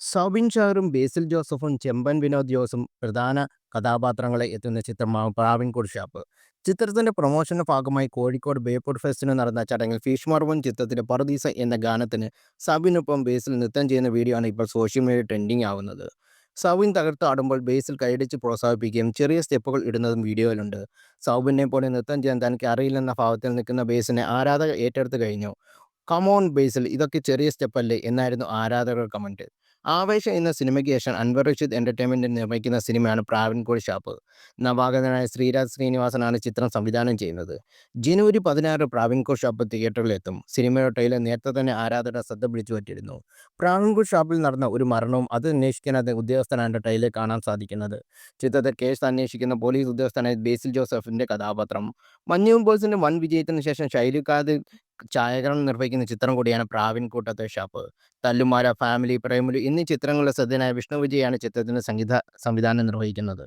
സൗബിൻ ഷാറും ബേസിൽ ജോസഫും ചെമ്പൻ വിനോദ് ജോസും പ്രധാന കഥാപാത്രങ്ങളെ എത്തുന്ന ചിത്രമാണ് പ്രാവിൻ ഷാപ്പ്. ചിത്രത്തിന്റെ പ്രൊമോഷന്റെ ഭാഗമായി കോഴിക്കോട് ബേപ്പൂർ ഫെസ്റ്റിന് നടന്ന ചടങ്ങിൽ ഫിഷ് മർവൻ ചിത്രത്തിന്റെ പറുദീസ എന്ന ഗാനത്തിന് സബിനൊപ്പം ബേസിൽ നൃത്തം ചെയ്യുന്ന വീഡിയോ ആണ് ഇപ്പോൾ സോഷ്യൽ മീഡിയ ട്രെൻഡിങ് ആവുന്നത്. സൗബിൻ തകർത്താടുമ്പോൾ ബേസിൽ കൈയടിച്ച് പ്രോത്സാഹിപ്പിക്കുകയും ചെറിയ സ്റ്റെപ്പുകൾ ഇടുന്നതും വീഡിയോയിലുണ്ട്. സൗബിനെ പോലെ നൃത്തം ചെയ്യാൻ തനിക്ക് അറിയില്ലെന്ന ഭാവത്തിൽ നിൽക്കുന്ന ബേസിനെ ആരാധകർ ഏറ്റെടുത്ത് കഴിഞ്ഞു. കമോൺ ബേസിൽ ഇതൊക്കെ ചെറിയ സ്റ്റെപ്പല്ലേ എന്നായിരുന്നു ആരാധകർ കമന്റ് ആവേശം എന്ന സിനിമയ്ക്ക് ശേഷം അൻവർ റഷീദ് എന്റർടൈൻമെന്റ് നിർമ്മിക്കുന്ന സിനിമയാണ് പ്രാവൻകോട് ഷാപ്പ്. നവാഗതനായ ശ്രീരാജ് ശ്രീനിവാസനാണ് ചിത്രം സംവിധാനം ചെയ്യുന്നത്. ജനുവരി പതിനാറ് പ്രാവിൻകോട് ഷാപ്പ് തിയേറ്ററിലെത്തും. സിനിമയുടെ ട്രെയിലർ നേരത്തെ തന്നെ ആരാധകരുടെ ശ്രദ്ധ പിടിച്ചു പറ്റിയിരുന്നു. പ്രാവിൻകോട് ഷാപ്പിൽ നടന്ന ഒരു മരണവും അത് അന്വേഷിക്കാൻ ഉദ്യോഗസ്ഥനാണ് ട്രെയിലർ കാണാൻ സാധിക്കുന്നത്. ചിത്രത്തിൽ കേസ് അന്വേഷിക്കുന്ന പോലീസ് ഉദ്യോഗസ്ഥനായ ബേസിൽ ജോസഫിന്റെ കഥാപാത്രം. മഞ്ഞും ബോയ്സിന്റെ വൻ വിജയത്തിന് ശേഷം ശൈലിക്കാതിൽ ഛായാഗ്രഹണം നിർവഹിക്കുന്ന ചിത്രം കൂടിയാണ് പ്രാവിൻ കൂട്ടത്തെ ഷാപ്പ്. തല്ലുമാര ഫാമിലി പ്രേമുലു എന്നീ ചിത്രങ്ങളുടെ ശ്രദ്ധേയനായ വിഷ്ണു വിജയാണ് ചിത്രത്തിന് സംഗീത സംവിധാനം നിർവഹിക്കുന്നത്.